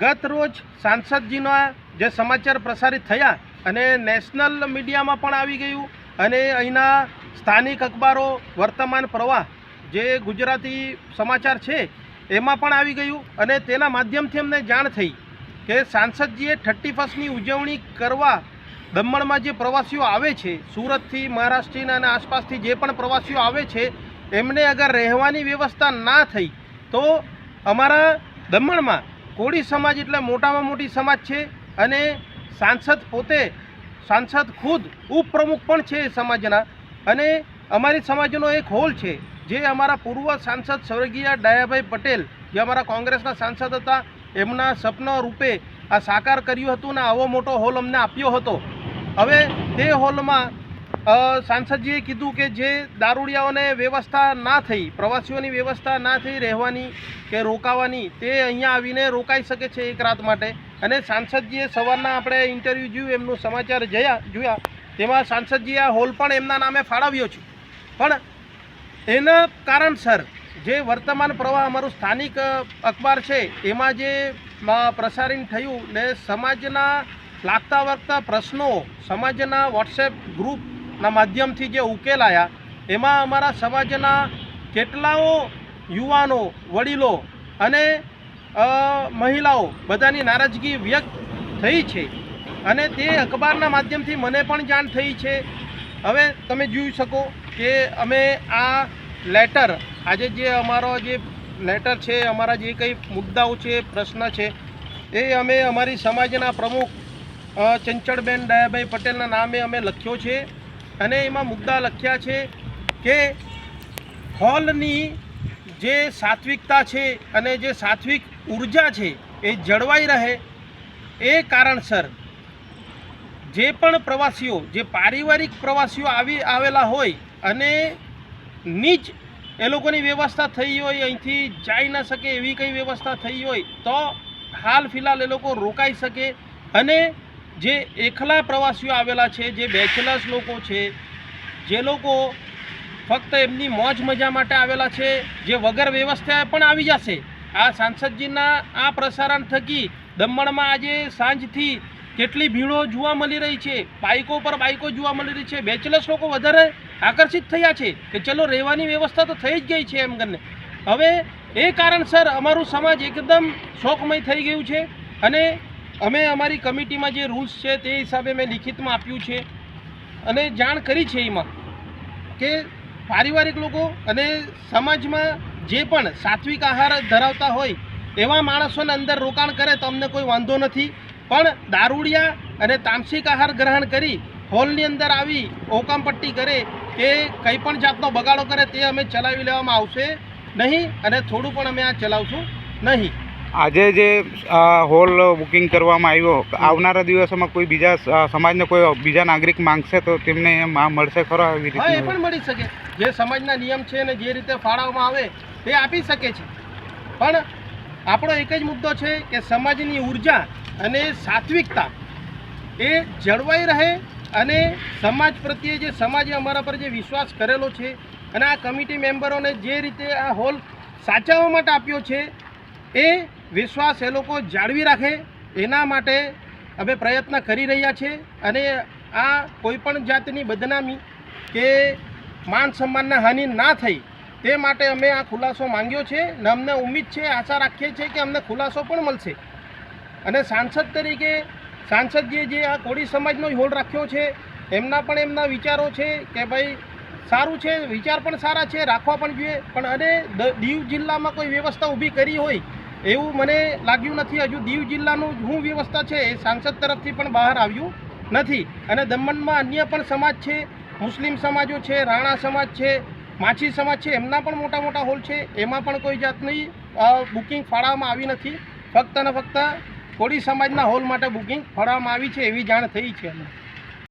ગત રોજ સાંસદજીના જે સમાચાર પ્રસારિત થયા અને નેશનલ મીડિયામાં પણ આવી ગયું અને અહીંના સ્થાનિક અખબારો, વર્તમાન પ્રવાહ, જે ગુજરાતી સમાચાર છે, એમાં પણ આવી ગયું અને તેના માધ્યમથી અમને જાણ થઈ કે સાંસદજીએ થર્ટી ફર્સ્ટની ઉજવણી કરવા દમણમાં જે પ્રવાસીઓ આવે છે, સુરતથી મહારાષ્ટ્રના અને આસપાસથી જે પણ પ્રવાસીઓ આવે છે એમને અગર રહેવાની વ્યવસ્થા ના થઈ, તો અમારા દમણમાં કોળી સમાજ એટલે મોટામાં મોટી સમાજ છે અને સાંસદ પોતે, સાંસદ ખુદ ઉપપ્રમુખ પણ છે એ સમાજના અને અમારી સમાજનો એક હોલ છે, જે અમારા પૂર્વ સાંસદ સ્વર્ગીય ડાયાભાઈ પટેલ, જે અમારા કોંગ્રેસના સાંસદ હતા, એમના સપના રૂપે આ સાકાર કર્યું હતું ને આવો મોટો હોલ અમને આપ્યો હતો. હવે તે હોલમાં સાંસદજીએ કીધું કે જે દારૂડિયાઓને વ્યવસ્થા ના થઈ, પ્રવાસીઓની વ્યવસ્થા ના થઈ રહેવાની કે રોકાવાની, તે અહીંયા આવીને રોકાઈ શકે છે એક રાત માટે. અને સાંસદજીએ સવારના આપણે ઇન્ટરવ્યૂ જોયું, એમનું સમાચાર જયા, જોયા. તેમાં સાંસદજીએ આ હોલ પણ એમના નામે ફાળવ્યો છે. પણ એના કારણસર જે વર્તમાન પ્રવાહ અમારું સ્થાનિક અખબાર છે, એમાં જે પ્રસારણ થયું ને સમાજના લાગતા વળગતા પ્રશ્નો સમાજના વોટ્સએપ ગ્રુપના માધ્યમથી જે ઉકેલાયા, એમાં અમારા સમાજના કેટલાઓ યુવાનો, વડીલો અને મહિલાઓ બધાની નારાજગી વ્યક્ત થઈ છે. અને તે અખબારના માધ્યમથી મને પણ જાણ થઈ છે. હવે તમે જોઈ શકો કે અમે આ લેટર, આજે જે અમારો જે લેટર છે, અમારા જે કંઈ મુદ્દાઓ છે, પ્રશ્ન છે, એ અમે અમારી સમાજના પ્રમુખ ચંચળબેન દયાભાઈ પટેલના નામે અમે લખ્યો છે અને એમાં મુદ્દા લખ્યા છે કે હોલની જે સાત્વિકતા છે અને જે સાત્વિક ઊર્જા છે એ જળવાઈ રહે એ કારણસર જે પણ પ્રવાસીઓ, જે પારિવારિક પ્રવાસીઓ આવી, આવેલા હોય અને નીચ એ લોકોની વ્યવસ્થા થઈ હોય, અહીંથી જઈ ન શકે એવી કંઈ વ્યવસ્થા થઈ હોય તો હાલ ફિલહાલ એ લોકો રોકાઈ શકે અને જે એકલા પ્રવાસીઓ આવેલા છે, જે બેચલર્સ લોકો છે, જે લોકો ફક્ત એમની મોજ મજા માટે આવેલા છે, જે વગર વ્યવસ્થા પણ આવી જશે. આ સાંસદજીના આ પ્રસારણ થકી દમણમાં આજે સાંજથી કેટલી ભીડો જોવા મળી રહી છે, બાઇકો પર બાઇકો જોવા મળી રહી છે, બેચલર્સ લોકો વધારે આકર્ષિત થયા છે કે ચલો રહેવાની વ્યવસ્થા તો થઈ જ ગઈ છે એમ કરીને. હવે એ કારણસર અમારું સમાજ એકદમ શોકમય થઈ ગયું છે અને અમે અમારી કમિટીમાં જે રૂલ્સ છે તે હિસાબે મેં લિખિતમાં આપ્યું છે. અને જાણ કરી છે એમાં કે પારિવારિક લોકો અને સમાજમાં જે પણ સાત્વિક આહાર ધરાવતા હોય એવા માણસોને અંદર રોકાણ કરે તો અમને કોઈ વાંધો નથી. પણ દારૂડિયા અને તામસિક આહાર ગ્રહણ કરી હોલની અંદર આવી ઓકામપટ્ટી કરે, કે કંઈ પણ જાતનો બગાડો કરે તે અમે ચલાવી લેવામાં આવશે નહીં અને થોડું પણ અમે આ ચલાવશું નહીં. આજે જે હોલ બુકિંગ કરવામાં આવ્યો આવનારા દિવસોમાં કોઈ બીજા સમાજને કોઈ બીજા નાગરિક માંગશે તો તેમને મળશે ખરો આવી હા એ રીતે પણ મળી શકે. જે સમાજના નિયમ છે અને જે રીતે ફાળવવામાં આવે તે આપી શકે છે. પણ આપણો એક જ મુદ્દો છે કે સમાજની ઊર્જા અને સાત્વિકતા એ જળવાઈ રહે અને સમાજ પ્રત્યે જે સમાજે અમારા પર જે વિશ્વાસ કરેલો છે અને આ કમિટી મેમ્બરોને જે રીતે આ હોલ સાચવવા માટે આપ્યો છે એ વિશ્વાસ એ લોકો જાળવી રાખે, એના માટે અમે પ્રયત્ન કરી રહ્યા છીએ અને આ કોઈપણ જાતની બદનામી કે માન સન્માનના હાનિ ના થઈ, તે માટે અમે આ ખુલાસો માંગ્યો છે ને અમને ઉમ્મીદ છે, આશા રાખીએ છીએ કે અમને ખુલાસો પણ મળશે. અને સાંસદ તરીકે સાંસદજીએ જે આ કોળી સમાજનો હોલ રાખ્યો છે, એમના પણ એમના વિચારો છે કે ભાઈ સારું છે, વિચાર પણ સારા છે, રાખવા પણ જોઈએ. પણ અને દીવ જિલ્લામાં કોઈ વ્યવસ્થા ઊભી કરી હોય એવું મને લાગ્યું નથી. હજુ દીવ જિલ્લાનું શું વ્યવસ્થા છે એ સાંસદ તરફથી પણ બહાર આવ્યું નથી. અને દમણમાં અન્ય પણ સમાજ છે, મુસ્લિમ સમાજો છે, રાણા સમાજ છે, માછી સમાજ છે, એમના પણ મોટા મોટા હોલ છે. એમાં પણ કોઈ જાતની બુકિંગ ફાળવવામાં આવી નથી. ફક્ત ને ફક્ત કોળી સમાજના હોલ માટે બુકિંગ ફાળવવામાં આવી છે એવી જાણ થઈ છે અમને